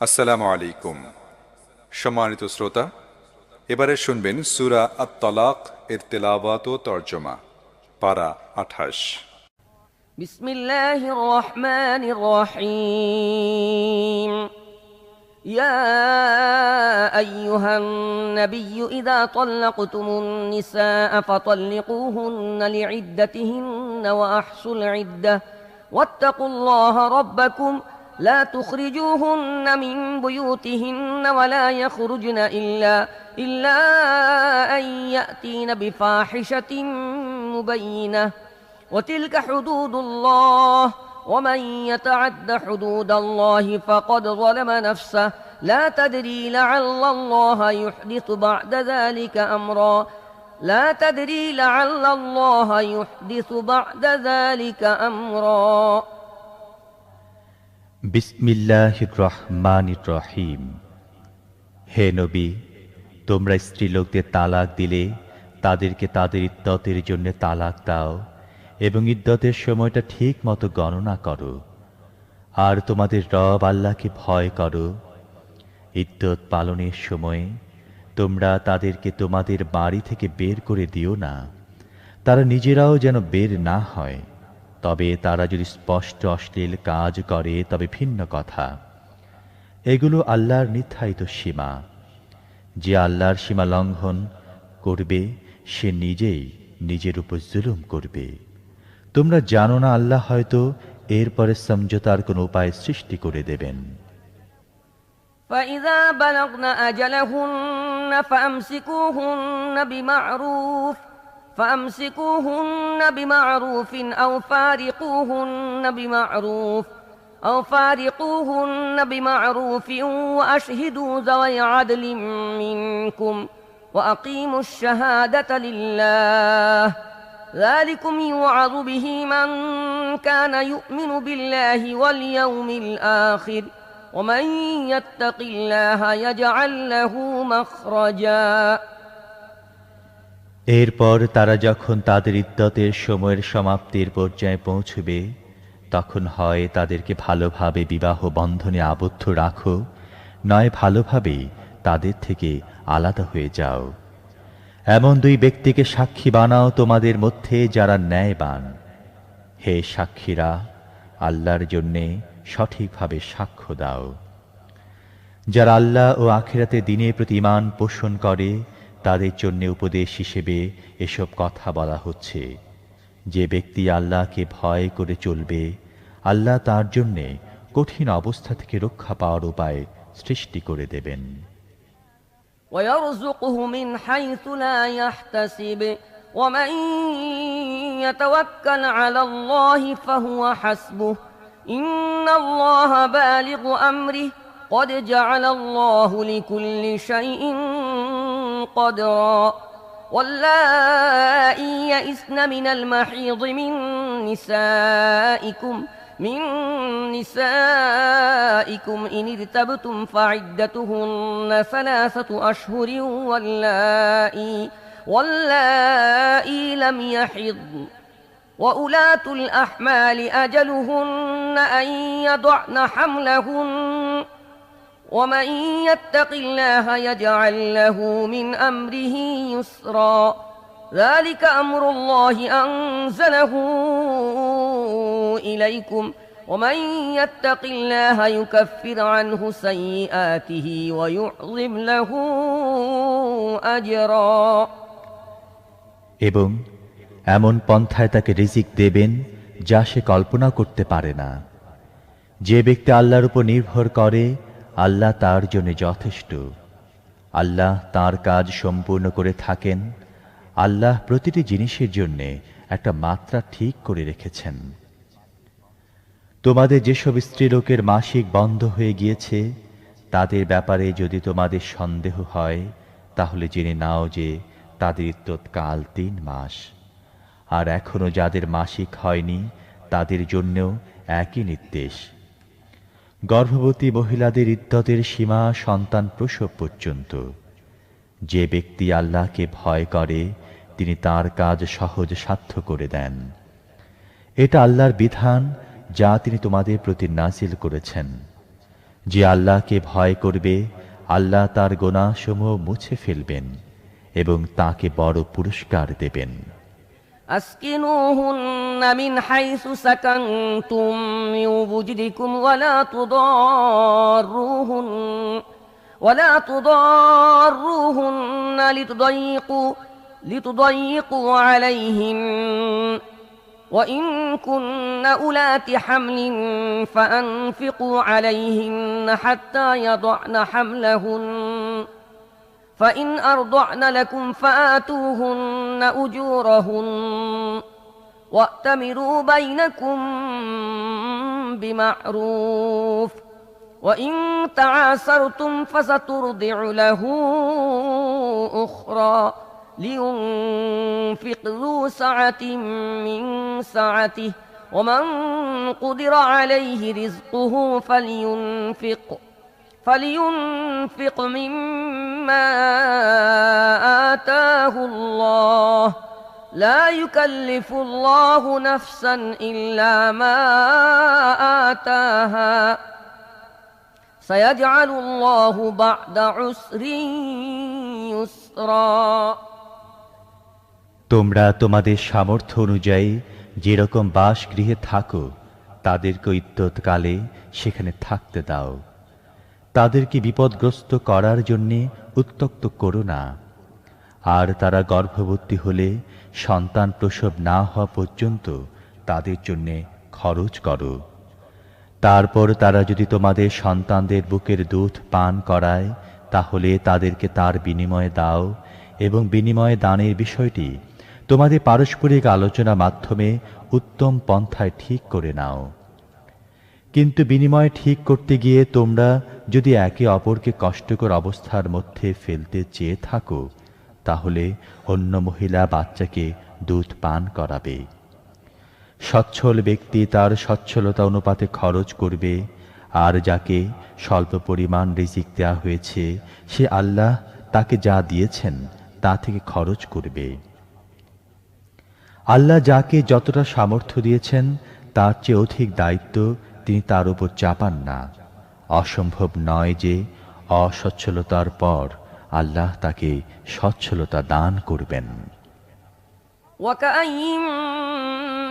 আসসালামু আলাইকুম সম্মানিত শ্রোতা এবারে শুনবেন সুরা আত তলাক এর তেলাওয়াত ও তর্জমা পারা আঠাশ بسم الله الرحمن الرحيم يا أيها النبي إذا طلقتم النساء فطلقوهن لعدتهن وأحصوا العدة واتقوا الله ربكم لا تخرجوهن من بيوتهن ولا يخرجن إلا إلا أن يأتين بفاحشة مبينة. وتلك حدود الله. ومن يتعد حدود الله فقد ظلم نفسه. لا تدري لعل الله يحدث بعد ذلك أمرا. لا تدري لعل الله يحدث بعد ذلك أمرا. বিসমিল্লাহ রহমান রহিম। হে নবী, তোমরা স্ত্রীলোকদের তালাক দিলে, তাদেরকে তাদের ইদ্যতের জন্য তালাক দাও এবং ইদ্যতের সময়টা ঠিক মতো গণনা করো। আর তোমাদের রব আল্লাহকে ভয় করো। ইদ্যত পালনের সময়ে তোমরা তাদেরকে তোমাদের বাড়ি থেকে বের করে দিও না। তারা নিজেরাও যেন বের না হয়। তবে তারা যদি স্পষ্ট অশ্লীল কাজ করে তবে ভিন্ন কথা এগুলো আল্লাহর নির্ধারিত সীমা যে আল্লাহর সীমা লঙ্ঘন করবে সে নিজেই নিজের উপর জুলুম করবে তোমরা জানো না আল্লাহ হয়তো এরপরে সমঝোতার কোনো উপায় সৃষ্টি করে দেবেন فإذا بلغن أجلهن فأمسكوهن بمعروف فأمسكوهن بمعروف أو فارقوهن بمعروف أو فارقوهن بمعروف وأشهدوا ذوي عدل منكم وأقيموا الشهادة لله. ذلكم يوعظ به من كان يؤمن بالله واليوم الآخر ومن يتق الله يجعل له مخرجا. এরপর তারা যখন তাদের ইদ্যতের সময়ের সমাপ্তির পর্যায়ে পৌঁছবে, তখন হয় তাদেরকে ভালোভাবে বিবাহ বন্ধনে আবদ্ধ রাখো, নয় ভালোভাবেই তাদের থেকে আলাদা হয়ে যাও। এমন দুই ব্যক্তিকে সাক্ষী বানাও তোমাদের মধ্যে যারা ন্যায়বান। হে সাক্ষীরা, আল্লাহর জন্যে সঠিকভাবে সাক্ষ্য দাও। যারা আল্লাহ ও আখেরাতে দিনের প্রতি ইমান পোষণ করে তাদের জন্য উপদেশ হিসেবে এসব কথা বলা হচ্ছে যে ব্যক্তি আল্লাহকে ভয় করে চলবে আল্লাহ তার জন্যে কঠিন অবস্থা থেকে রক্ষা পাওয়ার উপায় সৃষ্টি করে দেবেন ويرزقه من حيث لا يحتسب ومن يتوكل على الله فهو حسبه إن الله بالغ أمره قد جعل الله لكل شيء قدرا واللائي يئسن من المحيض من نسائكم من نسائكم إن ارتبتم فعدتهن ثلاثة أشهر واللائي واللائي لم يحضن. وأولاة الأحمال أجلهن أن يضعن حملهن. ومن يتق الله يجعل له من أمره يسرا ذلك أمر الله أنزله إليكم ومن يتق الله يكفر عنه سيئاته ويعظم له أجرا এবং এমন পন্থায় তাকে রিজিক দেবেন যা সে কল্পনা করতে পারে না যে ব্যক্তি আল্লাহর উপর নির্ভর করে আল্লাহ তার জন্য যথেষ্ট। আল্লাহ তার কাজ সম্পূর্ণ করে থাকেন। আল্লাহ প্রতিটি জিনিসের জন্যে একটা মাত্রা ঠিক করে রেখেছেন। তোমাদের যেসব স্ত্রীলোকের মাসিক বন্ধ হয়ে গিয়েছে, তাদের ব্যাপারে যদি তোমাদের সন্দেহ হয়, তাহলে জেনে নাও যে তাদের তৎকাল তিন মাস। আর এখনও যাদের মাসিক হয়নি, তাদের জন্যও একই নির্দেশ। গর্ভবতী মহিলাদের ইদ্যতের সীমা সন্তান প্রসব পর্যন্ত। যে ব্যক্তি আল্লাহকে ভয় করে, তিনি তার কাজ সহজ সাধ্য করে দেন। এটা আল্লাহর বিধান যা তিনি তোমাদের প্রতি নাজিল করেছেন। যে আল্লাহকে ভয় করবে, আল্লাহ তার গোনাসমূহ মুছে ফেলবেন এবং তাকে বড় পুরস্কার দেবেন। أسكنوهن من حيث سكنتم من وجدكم ولا تضاروهن ولا تضاروهن لتضيقوا لتضيقوا عليهن وإن كن أولات حمل فأنفقوا عليهن حتى يضعن حملهن. فإن أرضعن لكم فآتوهن أجورهن وأتمروا بينكم بمعروف وإن تعاسرتم فسترضع له أخرى لينفق ذو سعة من سعته ومن قدر عليه رزقه فلينفق فلينفق مما آتاه الله لا يكلف الله نفسا إلا ما آتاها سيجعل الله بعد عسر يسرا তোমরা তোমাদের সামর্থ্য অনুযায়ী যেরকম বাসগৃহে থাকো তাদেরকে ইত্যৎকালে সেখানে থাকতে দাও তাদেরকে বিপদগ্রস্ত করার জন্যে উত্তক্ত করো না। আর তারা গর্ভবতী হলে সন্তান প্রসব না হওয়া পর্যন্ত তাদের জন্যে খরচ করো। তারপর তারা যদি তোমাদের সন্তানদের বুকের দুধ পান করায়, তাহলে তাদেরকে তার বিনিময়ে দাও এবং বিনিময়ে দানের বিষয়টি তোমাদের পারস্পরিক আলোচনা মাধ্যমে উত্তম পন্থায় ঠিক করে নাও। কিন্তু বিনিময় ঠিক করতে গিয়ে তোমরা যদি একে অপরকে কষ্টকর অবস্থার মধ্যে ফেলতে চেয়ে থাকো, তাহলে অন্য মহিলা বাচ্চাকে দুধ পান করাবে। সচ্ছল ব্যক্তি তার সচ্ছলতা অনুপাতে খরচ করবে, আর যাকে স্বল্প পরিমাণ রিজিক দেওয়া হয়েছে, সে আল্লাহ তাকে যা দিয়েছেন তা থেকে খরচ করবে। আল্লাহ যাকে যতটা সামর্থ্য দিয়েছেন, তার চেয়ে অধিক দায়িত্ব তিনি তার উপর চাপান না অসম্ভব নয় যে অসচ্ছলতার পর আল্লাহ তাকে সচ্ছলতা দান করবেন وكأين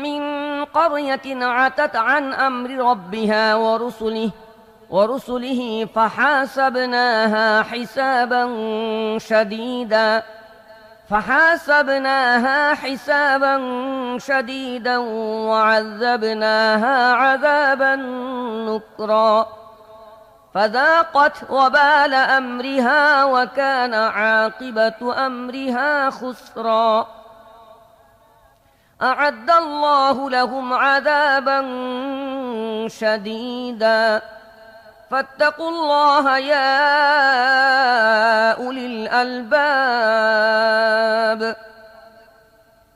من قرية عتت عن أمر ربها ورسله ورسله فحاسبناها حسابا شديدا فحاسبناها حسابا شديدا وعذبناها عذابا نكرا. فذاقت وبال أمرها وكان عاقبة أمرها خسرا. أعد الله لهم عذابا شديدا. فاتقوا الله يا أولي الألباب.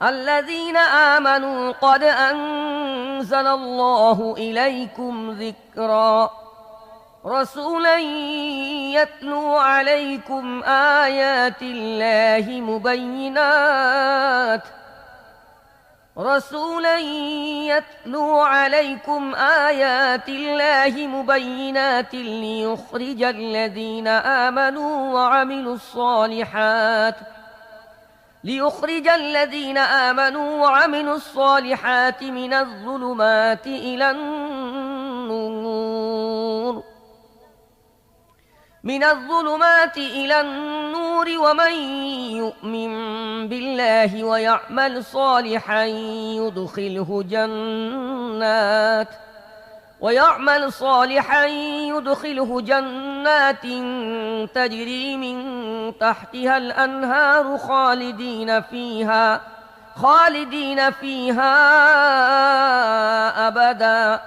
الذين آمنوا قد أنزل الله إليكم ذكرا. رسولا يتلو عليكم آيات الله مبينات. رسولا يتلو عليكم آيات الله مبينات ليخرج الذين آمنوا وعملوا الصالحات ليخرج الذين آمنوا وعملوا الصالحات من الظلمات إلى النور من الظلمات إلى النور ومن يؤمن بالله ويعمل صالحا يدخله جنات ويعمل صالحا يدخله جنات تجري من تحتها الأنهار خالدين فيها خالدين فيها أبدا.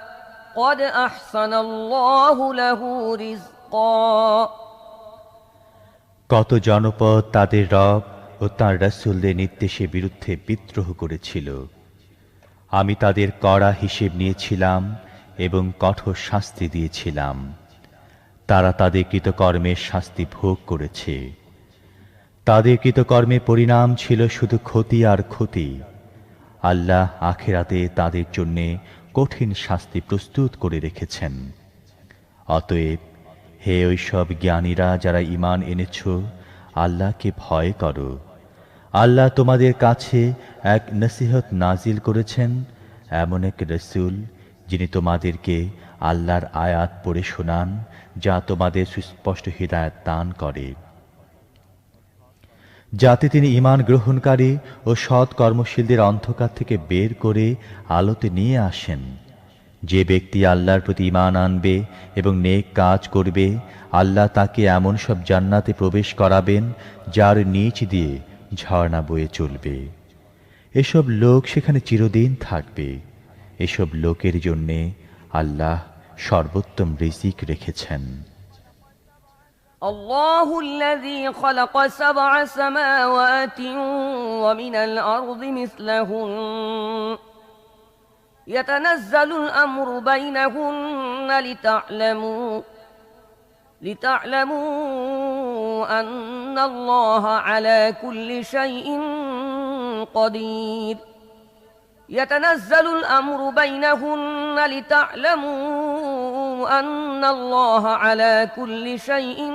قد أحسن الله له رزقا. কত জনপদ তাদের রব ও তাঁর রাসূলদের নির্দেশে বিরুদ্ধে বিদ্রোহ করেছিল। আমি তাদের কড়া হিসেব নিয়েছিলাম এবং কঠোর শাস্তি দিয়েছিলাম। তারা তাদের কৃতকর্মের শাস্তি ভোগ করেছে। তাদের কৃতকর্মের পরিণাম ছিল শুধু ক্ষতি আর ক্ষতি। আল্লাহ আখেরাতে তাদের জন্যে কঠিন শাস্তি প্রস্তুত করে রেখেছেন। অতএব হে ওই সব জ্ঞানীরা যারা ঈমান এনেছ, আল্লাহকে ভয় করো। আল্লাহ তোমাদের কাছে এক নসিহত নাজিল করেছেন, এমন এক রসুল যিনি তোমাদেরকে আল্লাহর আয়াত পড়ে শোনান, যা তোমাদের সুস্পষ্ট হৃদায়ত দান করে। যাতে তিনি ঈমান গ্রহণকারী ও সৎ কর্মশীলদের অন্ধকার থেকে বের করে আলোতে নিয়ে আসেন। যে ব্যক্তি আল্লাহর প্রতি ঈমান আনবে এবং নেক কাজ করবে আল্লাহ তাকে এমন সব জান্নাতে প্রবেশ করাবেন যার নিচ দিয়ে ঝর্ণা বয়ে চলবে এসব লোক সেখানে চিরদিন থাকবে এসব লোকের জন্যে আল্লাহ সর্বোত্তম রিজিক রেখেছেন الله الذي خلق سبع سماوات ومن الأرض مثلهن يتنزل الأمر بينهن لتعلموا لتعلموا أن الله على كل شيء قدير. يتنزل الأمر بينهن لتعلموا أن الله على كل شيء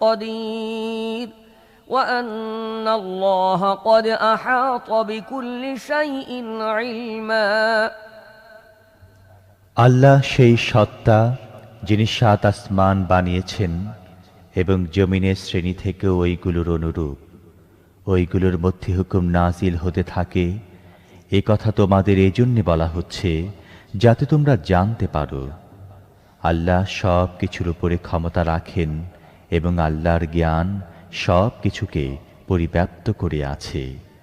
قدير. وأن الله قد أحاط بكل شيء علما আল্লাহ সেই সত্তা যিনি সাত আসমান বানিয়েছেন এবং জমিনের শ্রেণী থেকে ওইগুলোর অনুরূপ ওইগুলোর মধ্যে হুকুম নাজিল হতে থাকে এ কথা তোমাদের এই জন্যে বলা হচ্ছে যাতে তোমরা জানতে পারো আল্লাহ সব কিছুর উপরে ক্ষমতা রাখেন এবং আল্লাহর জ্ঞান সব কিছুকে পরিব্যাপ্ত করে আছে।